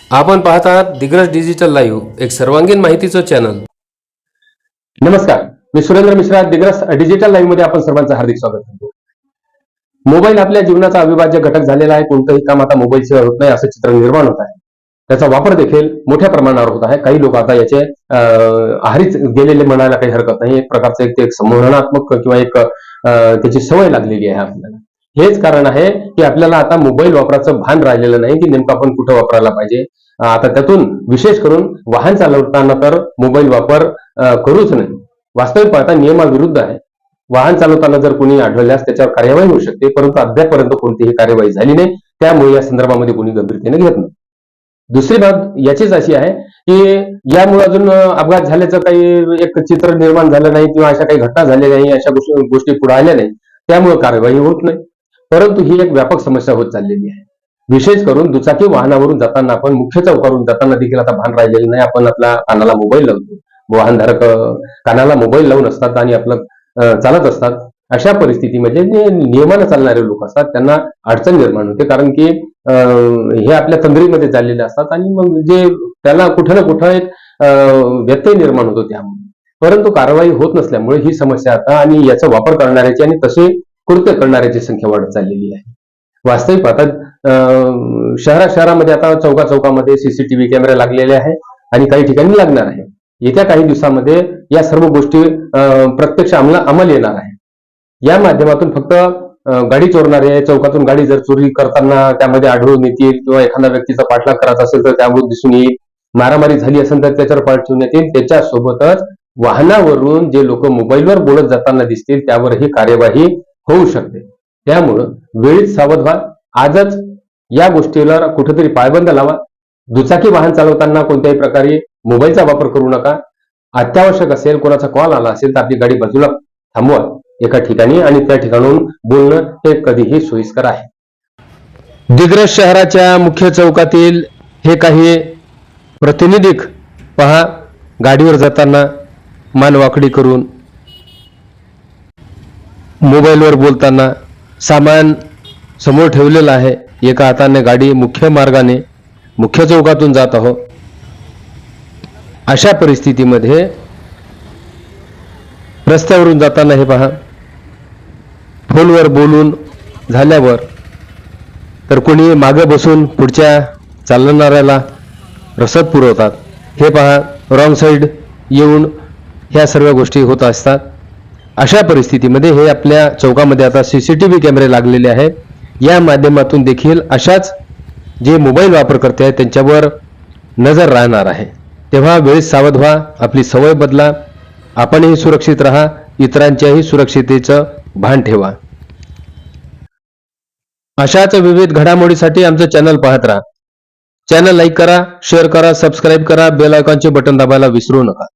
आपण पाहत आहात दिग्रज डिजिटल लाईव्ह एक सर्वांगीण माहितीचं चॅनल नमस्कार मी सुरेंद्र मिश्रा दिग्रस डिजिटल लाईव्हमध्ये आपण सर्वांचं हार्दिक स्वागत करतो. मोबाईल आपल्या जीवनाचा अविभाज्य घटक झालेला आहे कोणतंही काम आता मोबाईलशिवाय होत नाही असं चित्र निर्माण होत आहे. त्याचा वापर देखील मोठ्या प्रमाणावर होत आहे. काही लोक आता याचे अं, आहारीच गेलेले म्हणायला काही हरकत नाही. एक प्रकारचं एक ते एक संमोहनात्मक किंवा एक त्याची सवय लागलेली आहे आपल्याला. हेच कारण आहे की आपल्याला आता मोबाईल वापराचं भान राहिलेलं नाही की नेमकं आपण कुठं वापरायला पाहिजे. आता त्यातून विशेष करून वाहन चालवताना तर मोबाईल वापर करूच नाही. वास्तविक पाहता नियमाविरुद्ध आहे. वाहन चालवताना जर कोणी आढळल्यास त्याच्यावर कार्यवाही होऊ शकते परंतु अद्यापपर्यंत कोणतीही कार्यवाही झाली नाही. त्यामुळे या संदर्भामध्ये कोणी गंभीरतेने घेत नाही. दुसरी बाब याचीच अशी आहे की यामुळे अजून अपघात झाल्याचं काही एक चित्र निर्माण झालं नाही किंवा अशा काही घटना झाल्या नाही अशा गोष्टी गोष्टी पुढे आल्या नाही. त्यामुळे कार्यवाही होत नाही. परंतु ही एक व्यापक समस्या होत चाललेली आहे. विशेष करून दुचाकी वाहनावरून जाताना आपण मुख्य चौकावरून जाताना देखील आता भान राहिलेलं नाही. आपण आपल्या कानाला मोबाईल लावतो. वाहनधारक कानाला मोबाईल लावून असतात आणि आपलं चालत असतात. अशा परिस्थितीमध्ये म्हणजे जे नियमानं चालणारे लोक असतात त्यांना अडचण निर्माण होते. कारण की हे आपल्या तंद्रीमध्ये चाललेले असतात आणि मग जे त्याला कुठं ना कुठं एक व्यत्यय निर्माण होतो त्यामुळे. परंतु कारवाई होत नसल्यामुळे ही समस्या आता आणि याचा वापर करणाऱ्याची आणि तसे कृत्य करणाऱ्याची संख्या वाढत चाललेली आहे. वास्तविक आता अं, शहरा शहरामध्ये आता चौका चौकामध्ये सीसीटीव्ही कॅमेरे लागलेले आहे आणि काही ठिकाणी लागणार आहे. येत्या काही दिवसामध्ये या सर्व गोष्टी प्रत्यक्ष अंमला अंमल येणार आहे. या माध्यमातून फक्त गाडी चोरणारे चौकातून गाडी जर चोरी करताना त्यामध्ये आढळून येतील किंवा एखाद्या व्यक्तीचा पाठलाग करायचा असेल तर त्यामुळे दिसून येईल. मारामारी झाली असेल तर त्याच्यावर पाठ येतील. त्याच्यासोबतच वाहनावरून जे लोक मोबाईलवर बोलत जाताना दिसतील त्यावरही कार्यवाही होऊ शकते. त्यामुळं वेळीच सावध व्हा. आजच या गोष्टीला कुठेतरी पायबंद लावा. दुचाकी वाहन चालवताना कोणत्याही प्रकारे मोबाईलचा वापर करू नका. अत्यावश्यक असेल कोणाचा कॉल आला असेल तर आपली गाडी बाजूला थांबवा. एका ठिकाणी आणि त्या ठिकाणाहून बोलणं हे कधीही सोयीस्कर आहे. दिग्रज शहराच्या मुख्य चौकातील हे काही प्रतिनिधिक पहा. गाडीवर जाताना मानवाकडी करून मोबाईलवर बोलताना सामान समोर ठेवलेलं आहे. एका हाताने गाडी मुख्य मार्गाने मुख्य चौकातून जात आहो अशा परिस्थितीमध्ये रस्त्यावरून जाताना हे पहा. फोनवर बोलून झाल्यावर तर कोणी मागं बसून पुढच्या चालणाऱ्याला रसद पुरवतात. हे पहा रॉंग साईड येऊन ह्या सर्व गोष्टी होत असतात. अशा परिस्थितीमध्ये हे आपल्या चौकामध्ये आता सी सी टी व्ही कॅमेरे लागलेले आहे या माध्यमातून देखील अशाच जे मोबाईल वापरकर्ते आहेत त्यांच्यावर नजर राहणार आहे. तेव्हा वेळीच सावध व्हा आपली सवय बदला. आपणही सुरक्षित राहा इतरांच्याही सुरक्षितेचं भान ठेवा. अशाच विविध घडामोडीसाठी आमचं चॅनल पाहत राहा. चॅनल लाईक करा शेअर करा सबस्क्राईब करा बेल आयकॉनचे बटन दाबायला विसरू नका.